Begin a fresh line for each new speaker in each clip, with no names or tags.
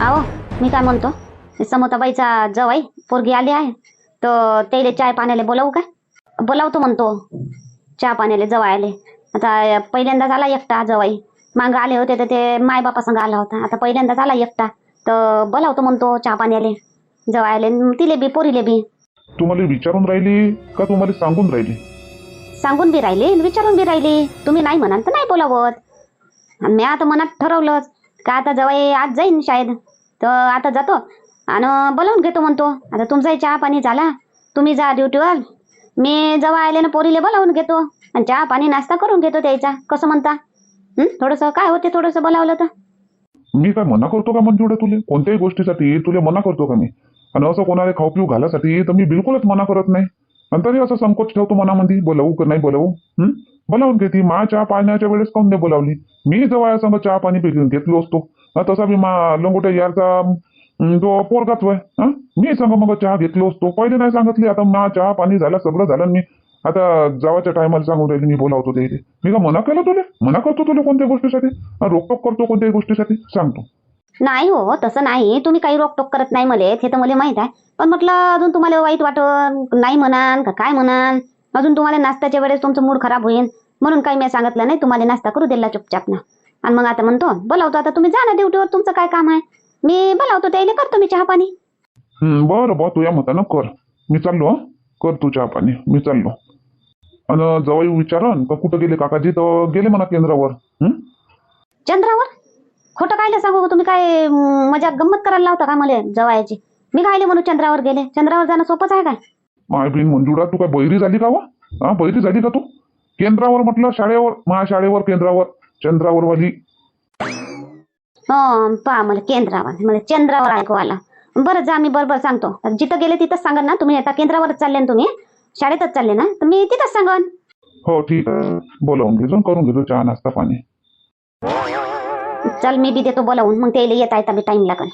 आहो मी काय म्हणतो? समोताबाईचा जवाई पोरगी आली आहे. तर त्याला चाय पाण्याला बोलावू काय बोलावतो म्हणतो. चहा पाण्याला जवळ आले. आता पहिल्यांदा झाला एकटा जवाई मागं आले होते तर ते मायबापासंग आला होता. आता पहिल्यांदा झाला एकटा. तर बोलावतो म्हणतो चहा पाण्याला. जवळ आले. तिले बी पोरीले बी.
तुम्हाला विचारून राहिली का तुम्हाला सांगून राहिली?
सांगून बी राहिली विचारून बी राहिली. तुम्ही नाही म्हणाल तर नाही बोलावत. मी आता मनात ठरवलंच. का आता जवळ आज जाईन शाळेत? तर आता जातो. आणि बोलावून घेतो म्हणतो. आता तुमचाही चहा पाणी झाला. तुम्ही जा ड्युटीवर. मी जवळ आले ना पोरीले बोलावून घेतो. आणि चहा पाणी नाश्ता करून घेतो त्याचा. कसं म्हणता? थोडंसं काय होते थोडंसं बोलावलं तर?
मी काय मना करतो का मंजुडा तुले? कोणत्याही गोष्टीसाठी तुला मना करतो का मी? आणि असं कोणाला खाऊ पिऊ घालासाठी तर मी बिलकुलच मना करत नाही. आणि तरी असं संकोच ठेवतो मनामध्ये. बोलावू का नाही बोलावू? बोलावून घेते. मा चहा पाण्याच्या वेळेस काऊन नाही बोलावली? मी जवळ संग चहा पाणी घेतलो असतो. तसा बी मा लंगोट्या यारचा अं, पोरगाच वय हं? मी संग मग चहा घेतलो तो पहिले नाही सांगितली आता मा चहा पाणी झालं सगळं झालं मी आता जावाच्या टायमाला सांगून राहिली मी बोलावतो ते इथे. मी का मना केलं तुला? मना करतो तुला कोणत्या गोष्टीसाठी? रोकटोक करतो कोणत्याही गोष्टीसाठी? सांगतो
नाही हो तसं नाही. तुम्ही काही रोकटोक करत नाही मला हे तर मला माहीत आहे. पण म्हटलं अजून तुम्हाला वाईट वाटन नाही म्हणान का काय म्हणान अजून तुम्हाला नाश्त्याच्या वेळेस तुमचं मूड खराब होईल म्हणून काही मी सांगितलं नाही तुम्हाला नाश्ता करू दिला चुपचाप ना. आणि मग आता म्हणतो बोलावतो आता तुम्ही जा ना ड्युटीवर तुमचं काय काम आहे? मी बोलावतो त्याला करतो मी चहा पाणी.
बरं बा तू या मतानं कर. मी चाललो. कर तू चहा पाणी मी चाललो. आणि जवळ विचारन का कुठं गेले काकाजी? तर गेले म्हणा केंद्रावर?
चंद्रावर खोटं कायले सांगू तुम्ही? काय मजा गंमत करायला लावता का मला जवायची? मी कायले म्हणू चंद्रावर गेले? चंद्रावर जाणं सोपंच आहे काय?
माय बिन मंजुळा तू काय बैरी झाली का वा? हा बैरी झाली का तू? केंद्रावर म्हटलं शाळेवर महाशाळेवर केंद्रावर. चंद्रावर वाली.
हो पहा मला केंद्रावर मला चंद्रावर ऐकू आला. बरं जा मी बरोबर सांगतो. जिथं गेले तिथंच सांगा ना तुम्ही आता केंद्रावरच चालले ना तुम्ही. शाळेतच चालले ना तर मी तिथंच सांगन.
हो ठीक. आहे बोलावून घेतो करून घेतो चहा नाश्ता पाणी.
चल मी बी देतो बोलावून. मग त्याला येता बी टाइम लागल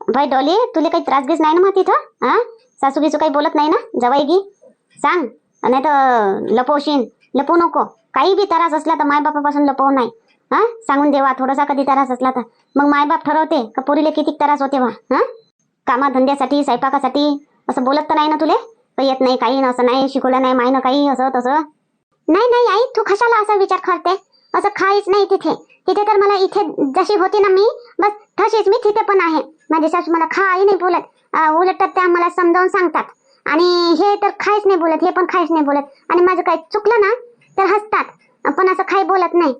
भाई डॉली तुला काही त्रास घेस नाही ना मग तिथं हा? सासू बिसू काही बोलत नाही ना? जवाई गी? सांग. नाही तर लपवशीन. लपवू नको. काही बी त्रास असला तर मायबापापासून लपवू नाही हा? सांगून देवा थोडासा कधी त्रास असला तर. मग मायबाप ठरवते का पोरीले किती त्रास होते वा हा? कामाधंद्यासाठी स्वयंपाकासाठी असं बोलत तर नाही ना तुले? येत नाही काही असं नाही शिकवलं नाही मायनं काही असं तसं. नाही नाही आई तू कशाला असा विचार करते? असं खाईच नाही तिथे. तिथे तर मला इथे जशी होती ना मी बस तशीच मी तिथे पण आहे. माझ्या सासू मला खाई नाही बोलत. उलट तर त्या मला समजावून सांगतात. आणि हे तर खायच नाही बोलत हे पण खायच नाही बोलत. आणि माझं काही चुकलं ना तर हसतात. पण असं काही बोलत नाही.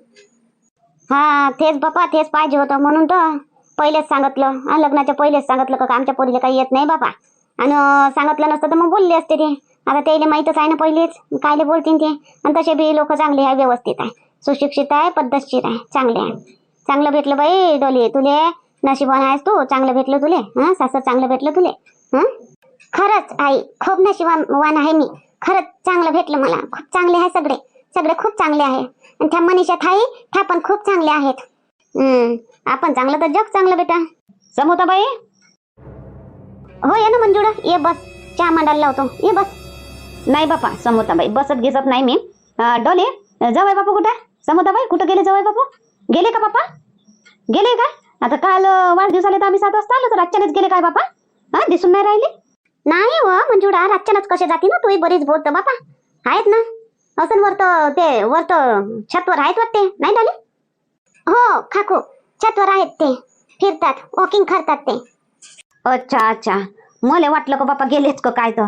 हा तेच बापा तेच पाहिजे होतं म्हणून तर पहिलेच सांगितलं. लग्नाच्या पहिलेच सांगितलं का आमच्या पोरीला काही येत नाही बापा. आणि सांगितलं नसतं तर मग बोलले असते ते. आता त्याला माहीतच आहे ना पहिलेच कायले बोलतील ते. आणि तसे बी लोक चांगले आहे व्यवस्थित आहे. सुशिक्षित आहे पद्धतशीर आहे चांगले आहे. चांगलं भेटलं बाई डोली तुले नशिबान आहेस तू चांगलं भेटलं तुले. हां सासर चांगलं भेटलं तुले. हां? खरंच आई खूप नशिबान आहे मी. खरंच चांगलं भेटलं मला. खूप चांगले आहे सगळे. सगळे खूप चांगले आहे. आणि त्या मनीषा थाई त्या पण खूप चांगले आहेत. हम्म आपण चांगलं तर जग चांगलं बेटा. समोताबाई? हो ये ना मंजुळा. ये बस. चहा मांडायला लावतो. ये बस. नाही बापा समोताबाई. बसत घेसत नाही मी. डोले जवळ बापू कुठं? समोताबाई कुठं गेले जवळ बापू? गेले का बापा? गेले का? आता काल अं, वाढदिवसाला तर आम्ही सात वाजता आलो तर रातच्यानेच गेले काय बापा? हा दिसून नाही राहिले? नाही व मंजुळा रातच्यानच कसे जाते ना तू बरीच बोलतो बापा. आहेत ना. असं वरत ते वरत छतवर आहेत वाटते नाही डाली? हो काकू छतवर आहेत ते. फिरतात वॉकिंग करतात ते. अच्छा अच्छा. मला वाटलं का बापा गेलेच का काय तर.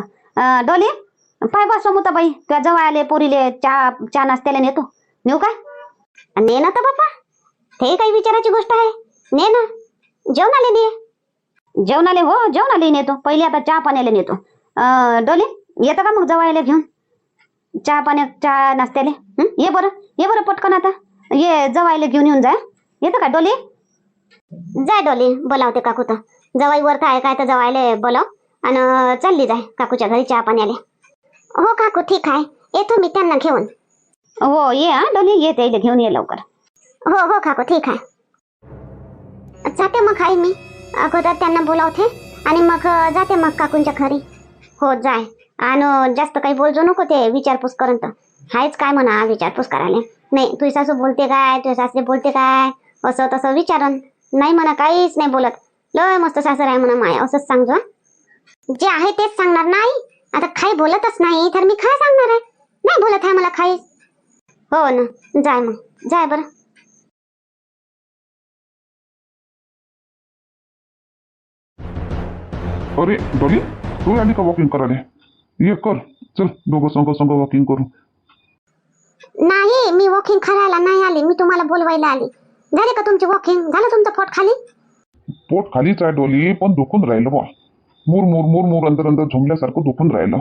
डोले पाय बा समोताबाई तुझ्या जवळ आले पोरीले चहा चहा नाश्त्याला नेतो. नेऊ काय? ने ना तर बापा. ते काही विचाराची गोष्ट आहे. ने ना जेवण आले ने जेवणाले हो जेवण आले नेतो. पहिले आता चहा पाण्याला नेतो. डोली डोले येतं का मग जवायला घेऊन? चहा पाण्या चहा नाश्त्याले? ये बरं ये बरं पटकन आता. ये जवायला घेऊन येऊन जा. येतं का डोले? जाय डोली बोलावते काकू तर. जवाई वर काय काय तर जवायला बोलाव. आणि चालली जाय काकूच्या घरी चहा पाण्याले. हो काकू ठीक आहे. येतो मी त्यांना घेऊन. हो ये हा डोली. ये त्याला घेऊन ये लवकर. हो हो काकू ठीक आहे. जाते मग आई मी. अगोदर त्यांना बोलावते आणि मग जाते मग काकूंच्या घरी. हो जाय. आणि जास्त काही बोलजो नको ते विचारपूस करत हायच काय म्हणा विचारपूस करायला. नाही तुझी सासू बोलते काय? तुझ्या सासरे बोलते काय? असं तसं विचारन. नाही म्हणा काहीच नाही बोलत. लय मस्त सासर आहे म्हणा माय असंच सांगतो जे आहे तेच सांगणार नाही. आता काही बोलतच नाही तर मी काय सांगणार आहे? नाही बोलत आहे मला काही हो ना जाय मग. जाय बरं.
अरे डॉली तू आली का वॉकिंग करायला? ये कर चल दोघं संग संग वॉकिंग करू.
नाही मी वॉकिंग करायला नाही आली मी तुम्हाला बोलवायला आली. झाली का तुमची वॉकिंग झालं तुमचं पोट खाली?
पोट खालीच आहे डोली पण दुखून राहिलं बा मूर मूर मूर मूर अंतर अंतर झुंबल्यासारखं दुखून राहिलं.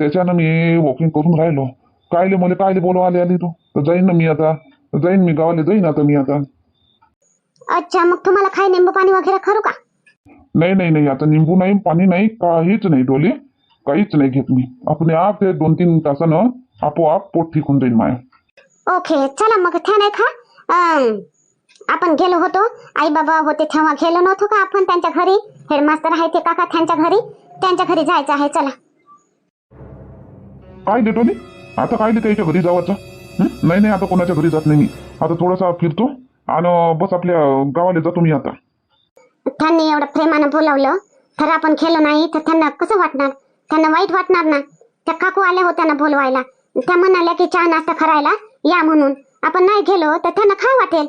त्याच्यानं मी वॉकिंग करून राहिलो. कायले मला कायले बोलवा आली आली तू? तर जाईन ना मी आता. जाईन मी गावाला जाईन आता मी आता.
अच्छा मग तुम्हाला काय निंबू पाणी वगैरे करू का?
नाही नाही नाही आता निंबू नाही पाणी नाही काहीच नाही डोली. काहीच नाही घेत मी. आपण आप ते दोन तीन तासानं आपोआप पोट ठीक होऊन जाईल माया.
ओके चला मग नाही अं, आपण गेलो होतो. आई बाबा होते तेव्हा गेलो नव्हतो का आपण त्यांच्या घरी? हेडमास्टर आहे ते काका त्यांच्या घरी? त्यांच्या घरी जायचं आहे चला.
काय दे डोली? आता काय दे त्याच्या घरी जावाचं? हं? नाही नाही आता कोणाच्या घरी जात नाही मी. आता थोडासा फिरतो. आणि बस आपल्या गावाला जातो मी आता.
त्यांनी एवढं प्रेमानं बोलावलं. तर आपण गेलो नाही तर त्यांना कसं वाटणार? त्यांना वाईट वाटणार ना? त्या काकू आल्या होत्या ना बोलवायला. त्या म्हणाल्या की चहा नाश्ता करायला या म्हणून. आपण नाही गेलो तर त्यांना काय वाटेल?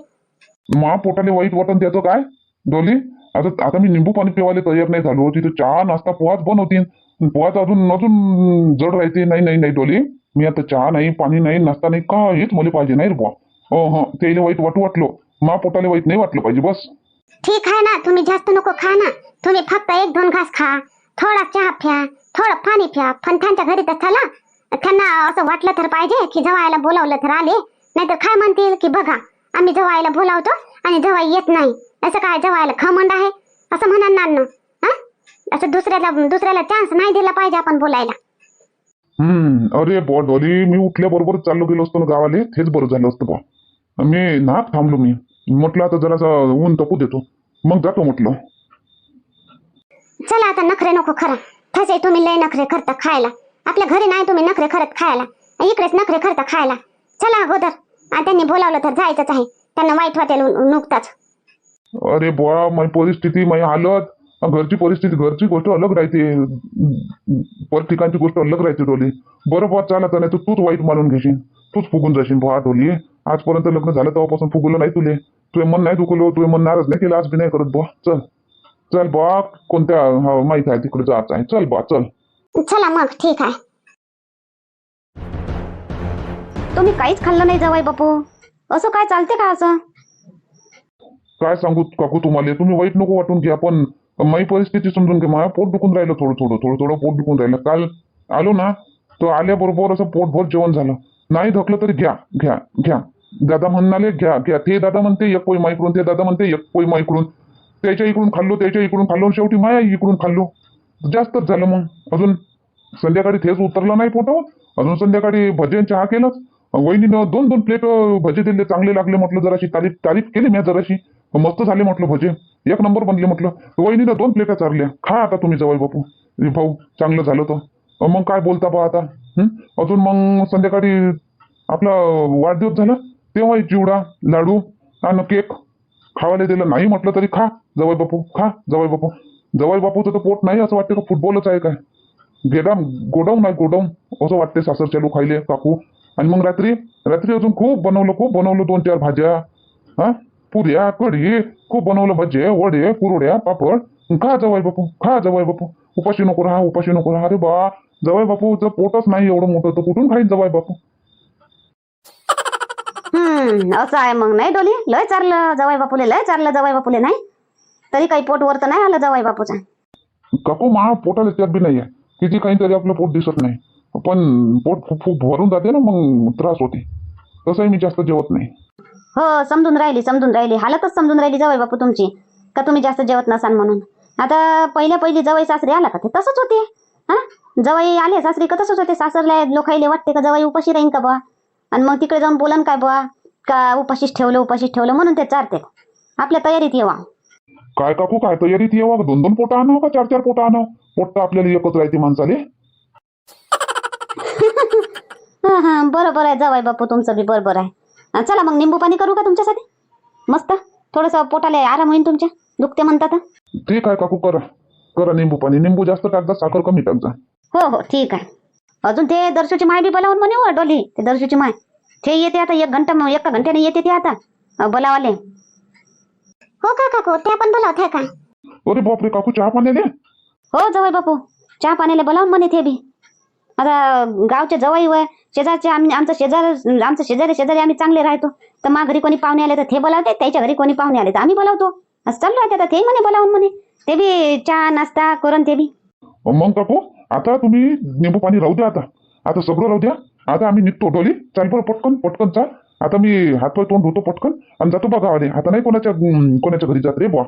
मा पोटाले वाईट वाटण त्याचं काय? डोली आता आता मी निंबू पाणी पिवायला तयार नाही झालो. तिथं चहा नाश्ता पोहाच बनवतील पोहाच अजून अजून जड राहते. नाही नाही नाही डोली. मी आता चहा नाही पाणी नाही नाश्ता नाही काहीच मला पाहिजे नाही रे बुवा. हो हो. त्याला वाईट वाटू वाटलो. मा पोटाले वाईट नाही वाटलं पाहिजे बस.
ठीक आहे ना तुम्ही जास्त नको खा ना. तुम्ही फक्त एक दोन घास खा. थोडा चहा प्या थोडं पाणी प्या. पण त्यांच्या घरी तर चला. त्यांना असं वाटलं तर पाहिजे की जवायला बोलावलं तर आले. नाहीतर काय म्हणतील की बघा आम्ही जवायला बोलावतो आणि जवाई येत नाही. असं काय जवायला खमंड आहे? असं म्हणणार ना असं दुसऱ्याला दुसऱ्याला चान्स नाही दिला पाहिजे आपण बोलायला.
हम्म अरे बॉ डॉली मी उठल्याबरोबर चाललो गेलो असतो ना गावाले. तेच बरं झालं असतं बॉ. मी नाक थांबलो मी. म्हटलं आता जरासं ऊन तपू देतो मग जातो म्हटलं.
चला आता नखरे नको खरा. तसे तुम्ही लय नखरे करता खायला. आपल्या घरी नाही तुम्ही नखरे करत खायला. इकडेच नखरे करता खायला. चला अगोदर. त्यांनी बोलावलं तर जायचंच आहे. त्यांना वाईट वाटेल नुकताच.
अरे बुवा माझी परिस्थिती माझी हालत. घरची परिस्थिती घरची गोष्ट अलग राहते. पर ठिकाणची गोष्ट अलग राहते डोली. बरं बुवा चालत नाही तर तूच वाईट मानून घेशील. तूच फुगून जाशील बुवा डोली. आजपर्यंत लग्न झालं तेव्हापासून फुगलं नाही तुले. तुझे मन नाही दुखलं तुझे मन नाराज़ नाही केलं आज बी नाही करत बुवा. चल. चल बुवा कोणत्या हा, माहित आहे तिकडे जायचं आहे. चल बुवा चल.
चला मग ठीक आहे.
तुम्ही काहीच खाल्लं नाही जवाई बापू. असं काय चालते का असं?
काय सांगू काकू तुम्हाला? तुम्ही वाईट नको वाटून घ्या पण परिस्थिती समजून घ्या. माझ्या पोट दुखून राहिलं थोडं थोडं थोडं थोडं पोट दुखून राहिलं. काल आलो ना तर आल्याबरोबर असं पोटभर जेवण झालं. नाही धकलं तरी घ्या घ्या घ्या. दादा म्हणाले घ्या घ्या. ते दादा म्हणते एक पोई माईकडून ते दादा म्हणते एक पोई माईकडून त्याच्या इकडून खाल्लो त्याच्या इकडून खाल्लो शेवटी माया इकडून खाल्लो. जास्तच झालं मग. अजून संध्याकाळी थेच उतरलं नाही पोटावर अजून संध्याकाळी भजन चहा केलंच. वहिनीनं दोन दोन प्लेट भजे दिले. चांगले लागले म्हटलं जराशी. तारीफ तारीफ केली मी जराशी. मस्त झाले म्हटलं भजे. एक नंबर बनले म्हटलं. वहिनीनं दोन प्लेटा चारल्या. खा आता तुम्ही जवळ बापू. भाऊ चांगलं झालं तर मग काय बोलता बा आता? अजून मग संध्याकाळी आपला वाढदिवस झाला. तेव्हाही चिवडा लाडू आणि केक खावायला दिलं नाही म्हटलं तरी खा जवळ बापू खा जवळ बापू. जवळ बापूचं तर पोट नाही असं वाटतं का? फुटबॉलच आहे काय? गेडाम गोडाऊन आहे गोडाऊन असं वाटते सासर चालू खायले काकू. आणि मग रात्री रात्री अजून खूप बनवलं खूप बनवलं दोन चार भाज्या. हा? पुऱ्या कढी खूप बनवलं भजे वडे कुरड्या पापड. खा जवाय बापू खा जवाय बापू. उपाशी नको राहा उपाशी नको राहा. अरे बा जवळ बापूचं पोटच नाही एवढं मोठं तर कुठून खाईन जवाय बापू?
हम्म असं आहे मग नाही डोली? लय चारलं जवाई बापूले लय चारलं जवाई बापूले नाही? तरी काही पोट वर तर नाही आलं जवाई बापूचा.
काकू मा पोटाला त्यात बी नाही आहे किती काही तरी आपलं पोट दिसत नाही. पण पोट खूप खूप भरून जाते ना मग त्रास होते. तसंही मी जास्त जेवत नाही.
हो समजून राहिली समजून राहिली. हालतच समजून राहिली जवाई बापू तुमची. का तुम्ही जास्त जेवत नसाल म्हणून? आता पहिल्या पहिली जवाई सासरी आला का ते? तसंच होते. हा? जवाई आले सासरी का तसंच होते? सासरला लोकाईले वाटते का जवाई उपाशी राहीन का बुवा? आणि मग तिकडे जाऊन बोलन काय बुवा? का उपाशीच ठेवलं उपाशीच ठेवलं म्हणून ते चारते. आपल्या तयारीत येवा.
काय काकू काय तयारीत यावं? दोन दोन पोटं आणावं का? चार चार पोटं आणावं? पोट तर आपल्याला एकच राहते माणसाले.
हा हा बरोबर आहे. जवाई बापू तुमचं बी बरोबर आहे. चला मग निंबू पाणी करू का तुमच्यासाठी? मस्त. थोडंसं पोटाला आराम होईल तुमच्या. दुखते म्हणतात
ठीक आहे काकू करा. करा निंबू पाणी. निंबू जास्त टाकजा साखर कमी टाकजा
हो हो ठीक आहे. अजून ते दर्शूची माय बी बोलावून म्हणे हो डोली. ते दर्शूची माय. ते येते आता एक घंटा एका घंट्याने येते ते आता. बोलावाले.
हो का काकू? त्या पण बोलावत आहे का?
अरे बापरे काकू चहा पाणी दे
हो जवळ बापू. चहा पाण्याला बोलावून म्हणे ते बी. आता गावचे जवळ वय शेजारचे आम्ही आमचं शेजार आमचं शेजारी शेजारी आम्ही चांगले राहतो. तर मा घरी कोणी पाहुणे आले तर ते बोलावते त्याच्या घरी कोणी पाहुणे आले तर आम्ही बोलावतो. असं चालू राहते आता ते म्हणे बोलावून म्हणे. ते बी चहा नाश्ता करून ते बी.
मग काकू आता तुम्ही निंबू पाणी राहू द्या आता. आता सगळं राहू द्या. आता आम्ही निघतो डोली चाल बरं पटकन पटकन चाल. आता मी हातपाय तोंड धुतो पटकन आणि जातो बा गावाले आता नाही कोणाच्या कोणाच्या घरी जात रे बुवा.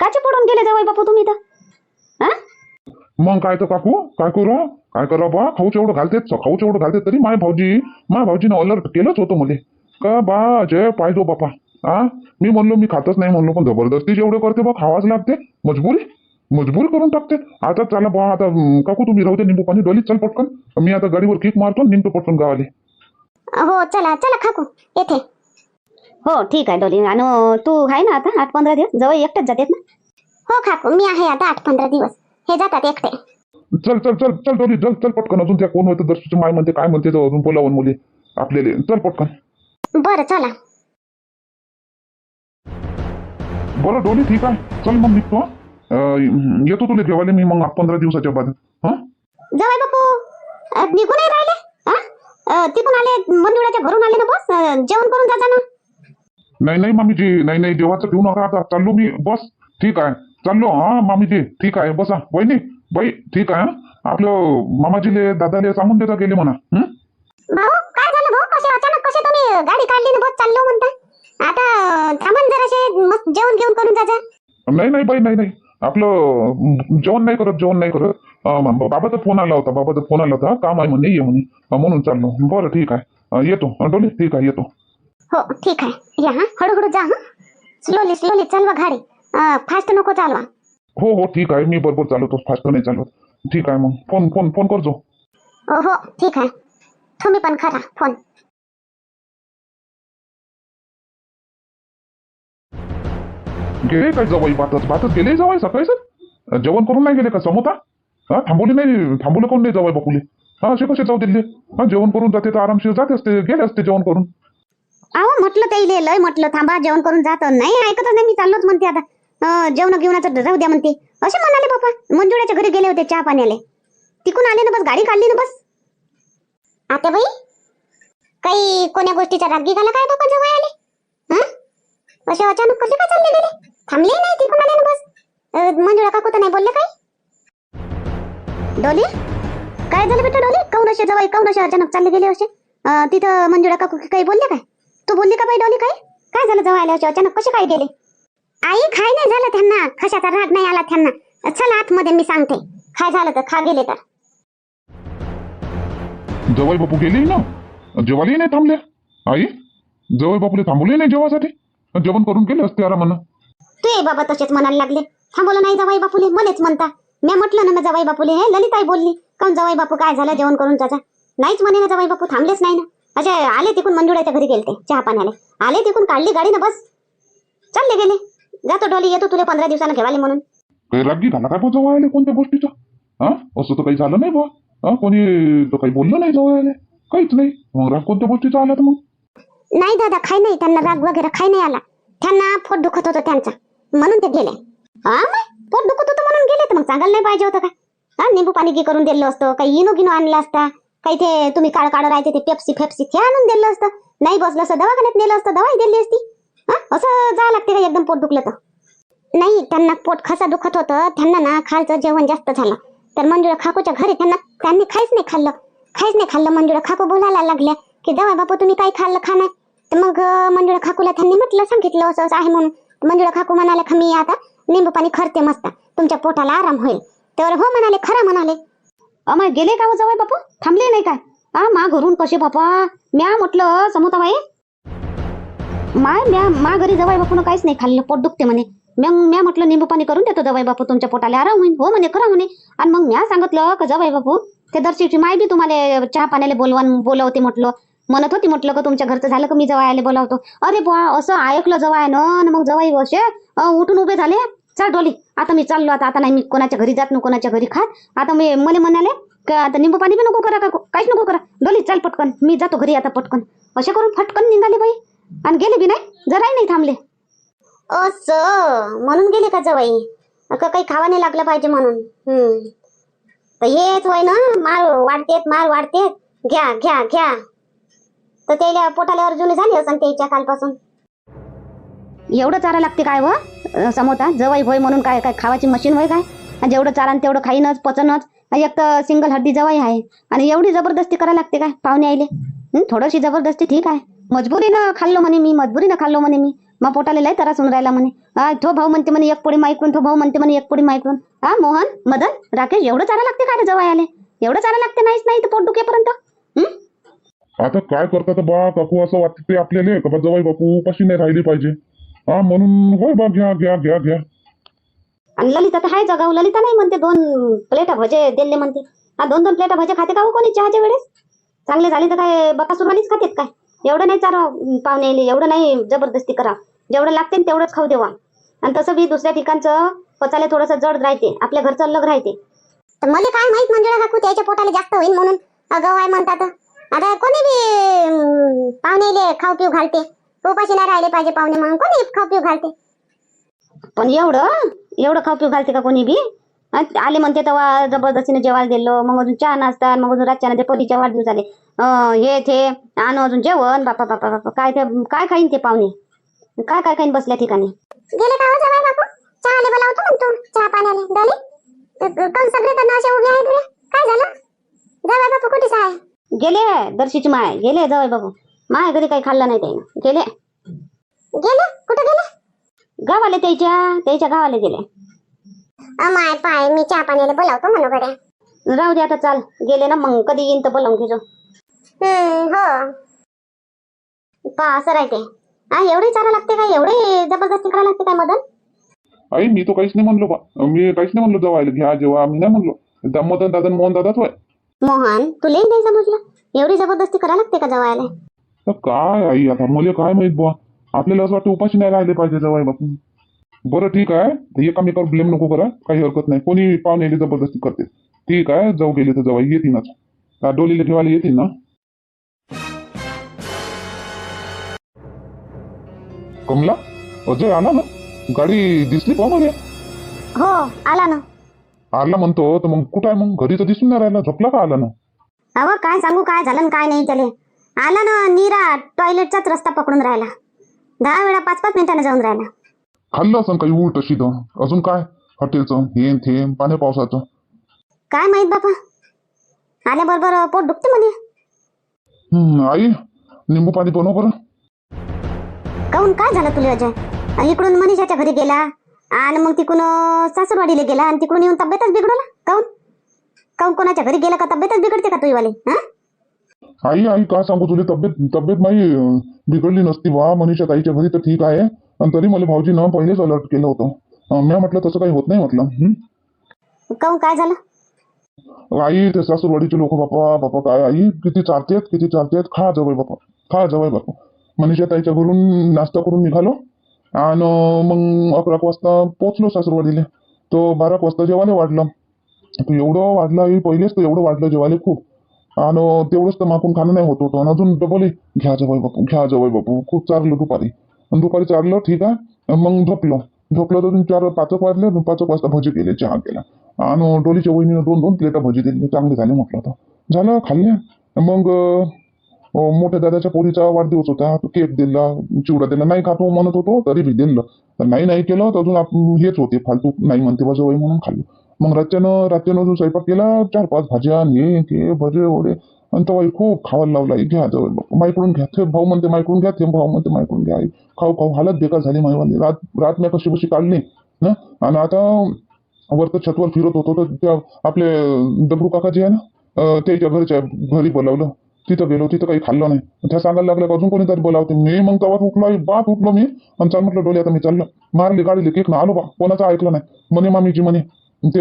काचे पडून गेले जवळ बापू तुम्ही तर? हा?
मग काय तर काकू? काय करू? काय करा बा खाऊच एवढं घालतेच. खाऊच एवढं घालते तरी माय भाऊजी माय भाऊजीनं अलर्ट केलंच होतं मुले. का बा जय पाहिजो बापा. हा मी म्हणलो मी खातच नाही म्हणलो पण जबरदस्ती जेवढे करते बा खावाच लागते. मजबुरी? मजबूर करून टाकते. आता चला बा आता काकू तुम्ही राहू दे निंबू पाणी डोलीत चल पटकन. मी आता गाडीवर किक मारतो निघतो पटकन गावाले.
हो चला चला काकू. येथे
हो ठीक आहे डोली. आणि तू आहे ना आता आठ पंधरा दिवस? जवळ एकटेच जातेत ना?
हो काकू मी आहे आता आठ पंधरा दिवस. हे जातात एकटे.
चल चल चल चल डोली चल चल पटकन. अजून त्या कोण होतं दर्शनची माय म्हणते काय म्हणते तो अजून बोलावून मुली. आपल्याला. चल पटकन.
बरं चला.
बरं डोली ठीक आहे. चल मग निघतो अं, येतो तुला जेवायला मी मग पंधरा दिवसाच्या बाद. हा?
जवळ बापू. अ, निघून नाही राहिले? हा? अ, आले मंजुळाच्या घरून आले ना बस? अ, जेवण करून जाता ना
नाही नाही मामीजी. नाही नाही जेवायचं ठेवू नका. आता चाललो मी. बस. ठीक आहे. चाललो. हा मामीजी. ठीक आहे. बसा. वहिनी. बाई ठीक आहे हं? आपलं मामाजीले दादाले सांगून देता गेले म्हणा. हं?
भाऊ काय झालं भाऊ? कसे अचानक कसे तुम्ही गाडी काढली ना बस चाललो म्हणता? आता थांबन जराशे मस्त जेवण घेऊन करून जाजा
नाही नाही बाई नाही नाही. आपलं जेवण नाही करत जेवण नाही करत. बाबाचा फोन आला होता बाबाचा फोन आला होता. काम आहे म्हणे ये म्हणे. म्हणून चाललो. बरं ठीक आहे. येतो. डोली ठीक आहे येतो.
हो ठीक आहे. या हळूहळू जा हा. स्लोली स्लोली चालवा गाडी फास्ट नको चालवा.
हो हो ठीक आहे. मी बरोबर चालवतो. फास्ट नाही चालवत. ठीक आहे मग. फोन फोन फोन करतो
हो हो ठीक आहे. तुम्ही पण करा. फोन
गेले काय जवाई बातच बातच गेले जवाई सकाळी सर जेवण करून नाही गेले का समोता हा? थांबवले नाही थांबवले कोण नाही जवाई बापूले हा असे कसे जाऊ दिले? हा जेवण करून जाते तर आरामशीर जाते असते गेले असते जेवण करून.
अहो म्हटलं ते लय म्हटलं थांबा जेवण करून जात. नाही ऐकतच नाही मी चाललोच म्हणते आता. जेवण घेऊनाचं राहू द्या म्हणते. असे म्हणाले बापा मंजुळ्याच्या घरी गेले होते चहा पाण्याले. तिकून आले ना बस गाडी काढली ना बस. आता बाई? काही कोण्या गोष्टीचा राग घाला काय बापा जवळ आले? हं? असे अचानक कसे काय चालले गेले? थांबले नाही तिकून आले ना बस. अं, मंजुळा काकू तर नाही बोलले काय डोली? काय झालं बेटा डोली? कौन असे जवळ कौन असे अचानक चालले गेले असे तिथं मंजुळा काकू काही बोलले काय? तू बोलली का बाई डोली काय काय झालं जवळ आले असे अचानक कसे काय गेले? आई खाय नाही झालं त्यांना. कशाचा राग नाही आला त्यांना. चला आतमध्ये मी सांगते. काय झालं तर खा गेले तर.
जवळ बापू गेले ना? जेवायलाही नाही थांबले आई जवळ बापूले थांबवले नाही जेवासाठी? जेवण करून गेले असते आरामानं.
ते बाबा तसेच म्हणायला लागले. थांबवलं नाही जवाई बापूले मलेच म्हणता. मी म्हटलं ना जवाई बापूले हे ललिताई बोलली. काऊन जवाई बापू काय झालं जेवण करून जाजा नाहीच म्हणे ना जवाई बापू थांबलेच नाही ना. असे आले तिकून मंजुळाच्या घरी गेलते चहा पाण्याले. आले तिकून काढली गाडी ना बस. चालले गेले. जातो डोली येतो तुला पंधरा दिवसानं घेवाले म्हणून.
रागी घाला काय जवळ आले कोणत्या गोष्टीचा? हा? असं तर काही झालं नाही बा. कोणी काही बोललं नाही जवळ आले काहीच नाही. मग राग कोणत्या गोष्टीचा आला तर मग?
नाही दादा खाय नाही. त्यांना राग वगैरे खाय नाही आला. त्यांना पोट दुखत होतं त्यांचा. म्हणून ते गेले. हा पोट दुखत होतं म्हणून गेले तर मग सांगायला नाही पाहिजे होतं का? हा निंबू पाणी गी करून दिलं असतं. काही इनो गिनो आणला असता. काही ते तुम्ही काळ काळ राहायचे ते पेप्सी फेप्सी ते आणून दिलं असतं. नाही बसलं असतं दवाखान्यात नेलं असतं दवाई दिली असती. हा असं जावं लागते का एकदम पोट दुखलं तर? नाही त्यांना पोट खसा दुखत होतं. त्यांना ना खालचं जेवण जास्त झालं. तर मंजुळा खाकूच्या घरी त्यांना त्यांनी खायच नाही खाल्लं. खायच नाही खाल्लं. मंजुळा खाकू बोलायला लागल्या की दवा बापू तुम्ही काय खाल्लं खा नाही? तर मग मंजुळा खाकूला त्यांनी म्हटलं सांगितलं असं असं आहे म्हणून. मंजुळा खाकू म्हणाले का मी आता निंबू पाणी खरते मस्त. तुमच्या पोटाला आराम होईल. तर हो म्हणाले खरं म्हणाले.
अमाय गेले का हो जवळ बापू? थांबले नाही काय हा मा घरून कसे बापा? म्या म्हटलं समोताबाई. माय म्या मा घरी जवाई बापून काहीच नाही खाल्लं. पोट दुखते म्हणे. मग म्या म्हटलं निंबू पाणी करून देतो जवाई बापू. तुमच्या पोटाला आराम होईल. हो म्हणे करा म्हणे. आणि मग म्या सांगितलं का जवाई बापू? ते दर्शीची माय बी तुम्हाला चहा पाण्याला बोलवा बोलवते म्हटलं. म्हणत होती म्हटलं का तुमच्या घरचं झालं का मी जवळ आले बोलावतो. अरे बुवा असं ऐकलं जवळ ना मग जवाई असे उठून उभे झाले. चल डोली आता मी चाललो आता आता नाही मी कोणाच्या घरी जात ना कोणाच्या घरी खात. आता मी मला म्हणाले का आता निंबू पाणी बी नको करा का काहीच नको करा. डोली चल पटकन मी जातो घरी आता पटकन. असे करून फटकन निघाले बाई. आणि गेले बी नाही जराही नाही थांबले.
असं? म्हणून गेले का जवाई का काही खावा नाही लागलं पाहिजे म्हणून. हम्म. तर हेच होय ना माल वाढतेत माल वाढतेत. घ्या घ्या घ्या. तर त्याला पोटाला अर्जुन झाली असं त्याच्या कालपासून.
एवढं चारा लागते काय व? अं, समोता जवाई होय म्हणून काय काय खावाची मशीन होय काय? जेवढं चारान तेवढं खाईनच पचनच एक तर सिंगल हड्डी जवाई आहे. आणि एवढी जबरदस्ती करायला लागते काय पाहुणे आईले? थोडीशी जबरदस्ती ठीक आहे. मजबुरीनं खाल्लो म्हणे मी मजबुरीनं खाल्लो म्हणे मी. मग पोटाला लय तरास होऊन राहिला म्हणे. तो भाऊ म्हणते म्हणे एक पोळी मायकून तो भाऊ म्हणते म्हणे एक पोळी मायकून हा मोहन मदन राकेश एवढं चारा लागते काय रे जवाई आले एवढं चारा लागते नाहीच नाही तर पोट दुखेपर्यंत?
आता काय करतात बा काकू? असं वाटते आपल्याला का बा जवाई बापू? उपाशी नाही राहिली पाहिजे. हा म्हणून होय बा घ्या घ्या घ्या घ्या.
आणि ललिता तर हाय जगाव ललिता नाही म्हणते दोन प्लेटा भजे दिले म्हणते. हा दोन दोन प्लेटा भजे खाते का हो कोणी चहाच्या वेळेस? चांगले झाले तर काय बाका सुरुवातीच खातेत काय? एवढं नाही चारा पाहुणे येईल, एवढं नाही जबरदस्ती करा. जेवढं लागते ना तेवढंच खाऊ देवा. आणि तसं बी दुसऱ्या ठिकाणचं पचायला थोडंसं जड राहते. आपल्या घरचं अलग राहते.
तर मला काय माहीत मंजुळा काकू त्याच्या पोटाला जास्त होईल म्हणून. अगं आहे म्हणतात. आता कोणी बी पाहुणेले खाऊ पिऊ घालते. उपाशी नाही राहिले पाहिजे पाहुणे म्हणून कोणी खाऊ पिऊ घालते.
पण एवढं? एवढं खाऊ पिऊ घालते का कोणी बी? आले म्हणते तेव्हा जबरदस्तीने जेवायला दिलं मग अजून चहा नाश्ता मग अजून रातच्या वाढदिवस आले. अं, हे ते आणू अजून जेवण बापा बापा बापा काय ते काय खाईन ते पाहुणे? काय काय खाईन बसल्या ठिकाणी?
गेले का हो बापू? चहाले बोलावतो म्हणतो चहा पाण्याले. डोली? तर कोण सगळे तर असे उभे आहेत रे. काय झालं? जवाई बापू कुठेच आहे?
गेले दर्शीची माय गेले जवळ बाबू माय घरी काही खाल्लं नाही त्यानं. गेले?
गेले? कुठे गेले?
गावाले त्याच्या त्याच्या गावाला गेले.
अमाय पाय मी चहा पाण्याला बोलावतो म्हणू गड्या.
राहू दे आता चाल. गेले ना मग कधी येईन तर बोलावून घेजो.
हम्म हो. पा असं राहते. हा एवढी चारा लागते काय एवढी जबरदस्ती करायला लागते काय मदन
आई मी तो काहीच नाही म्हणलो बा. मी काहीच नाही म्हणलो जवायला घ्या जेव्हा मी नाही म्हणलो. दामोदर दादा मोहन दादाच होय.
मोहन तुलाही नाही समजलं? एवढी जबरदस्ती करायला लागते का जवायला?
तर काय आई आता मला काय माहीत बुवा? आपल्याला असं वाटतं उपाशी नाही राहिले पाहिजे जवाई बापू. बरं ठीक आहे. तर एकामेकावर ब्लेम नको करा. काही हरकत नाही. कोणी पाहुणेली जबरदस्ती करते. ठीक आहे जाऊ गेले तर जवाई येतीनच त्या डोलीला ठेवायला येतील ना? कमला अजय आला ना? गाडी दिसली पाहू मला
हो आला ना.
आला म्हणतो तर मग कुठं आहे मग? घरी तर दिसून नाही राहिला. झोपला का आला ना?
अहो काय सांगू काय झालं न काय नाही त्याले. आला ना नीरा टॉयलेटचाच रस्ता पकडून राहिला. दहा वेळा पाच पाच मिनिटानं जाऊन राहिला.
खाल्लं असं काही उलट शिदं? अजून काय? हॉटेलचं हे ते पाण्या पावसाचं.
काय माहीत बापा? आल्याबरोबर पोट दुखते म्हणे.
हम्म, आई निंबू पाणी बनव बरं.
काहून काय झालं तुला अजय इकडून मनीषाच्या घरी गेला? आणि मग तिकडून अं, सासूरवाडीला गेला आणि तिकडून येऊन तब्येतच बिघडवला? काहून काहून कोणाच्या घरी गेला का? तब्येतच बिघडते का तुझीवाली हा?
आई आई काय सांगू तुला तब्येत तब्येत नाही अं, बिघडली नसती बा. मनीषा ताईच्या घरी तर ठीक आहे. आणि तरी मला भाऊजीनं पहिलेच अलर्ट केलं होतं. अं, मी म्हटलं तसं काही होत नाही म्हटलं. हं?
काहून काय झालं?
आई ते सासूरवाडीचे लोक बापा बापा काय आई? किती चालतेत किती चालतेत खा जवळ बापा. खा जवळ बापा. मनीषा ताईच्या घरून नाश्ता करून निघालो. आणि मग अकरा वाजता पोचलो सासरवाडीला. तो बारा वाजता जेवायला वाढलं. तर एवढं वाढलं पहिलेच तर एवढं वाढलं जेवायला खूप. आणि तेवढंच तर माकून खाणं नाही होत होतं. आणि अजून डबल घ्या जवळ बापू घ्या जवळ बापू खूप चारलं दुपारी. आणि दुपारी चारलं ठीक आहे. मग झोपलो. झोपलो तर चार पाच वाजले. पाच वाजता भजी केले चहा केला. आणि डोलीच्या वहिनीनं दोन दोन प्लेटा भजी दिली. चांगले झाले म्हटलं तर. झालं खाल्ल्या मग मोठ्या दादाच्या पोरीचा वाढदिवस होता. तो केक दिला चिवडा दिला. नाही खातो म्हणत होतो तरी बी दिलं. तर नाही नाही केलं तर अजून हेच होते. फालतू नाही म्हणते बस जवळ म्हणून खाल्लं. मग रातच्यानं रातच्यानं अजून स्वयंपाक केला चार पाच भाज्या आणि हे भजे ओढे आणि तवाई खूप खावायला लावला. आहे घ्या जवळ मायकडून घ्या. ते भाऊ म्हणते मायकडून घ्या थे भाऊ म्हणते मायकडून घ्या खाऊ खाऊ. हालत बेकार झाली मायवाली रात रात मी कशी कशी काढली ना आणि आता वरत छतवर फिरत होतो तर त्या आपले दगडू काका जे आहे ना त्याच्या घरच्या घरी बोलावलं. तिथं गेलो तिथं काही खाल्लं नाही. त्या सांगायला लागलं का अजून कोणीतरी बोलावते? मी. मग तेव्हा उठलो बात उठलो मी. आणि चाल म्हटलं डोले आता मी चाललं. मारली गाडीले केक ना आलो बा. कोणाचं ऐकलं नाही. म्हणे मामीजी म्हणे ते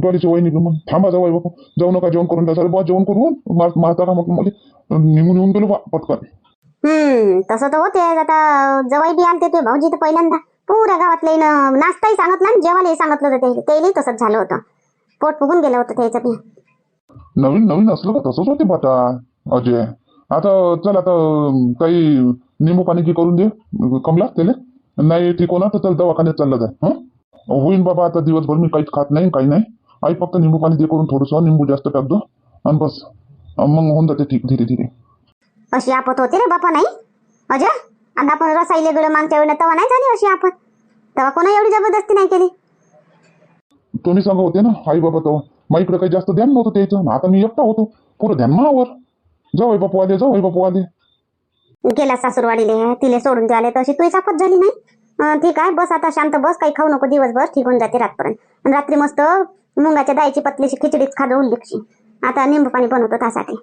डॉलीची वहिनी मग थांबा जाऊ बापू. जाऊ नका जेवण करून जा बा जेवण करून मारता का मग मला निघून येऊन गेलो बा पटकन.
हम्म तसं तर होते. आता जवाई बी आलते ते भाऊजी तर पहिल्यांदा. पुऱ्या गावातले नाश्ताही सांगितलं आणि जेवायलाही सांगितलं होतं ते. तेही तसंच झालं होतं. पोट फुगून गेलं होतं त्याचं बी.
नवीन नवीन असलं का? तसंच होते बाटा. अजय आता चल आता काही निंबू पाणी की करून दे कमला त्याले नाही ठीक होणार तर चल दवाखान्यात चालला जाय हं? होईन बाबा आता दिवसभर मी काहीच खात नाही काही नाही. आई फक्त निंबू पाणी दे करून थोडंसं निंबू जास्त टाक दो. आणि बस. मग होऊन जाते ठीक धीरे धीरे.
अशी आपत होते रे बापा नाही? अजय आणि आपण रसाईले गेलो मागच्या वेळेला तेव्हा नाही झाली अशी आपत? तेव्हा कोणा एवढी जबरदस्ती नाही केली?
तुम्ही सांगा होते ना आई बाबा तो माझ्याकडे काही जास्त ध्यान नव्हतं त्याचं आता मी एकटा होतो. पुरं ध्यान मावर. जाऊ बापू आले जाऊ बापू आले.
गेला सासूरवाडीले तिले सोडून द्याले तशी तुझी आपत झाली नाही? ठीक आहे बस आता शांत बस काही खाऊ नको दिवसभर ठीक होऊन जाते रातपर्यंत. आणि रात्री मस्त मुंगाच्या डाळीची पतलीशी खिचडीच खाजवून लिखशी आता निंबू पाणी बनवतो त्यासाठी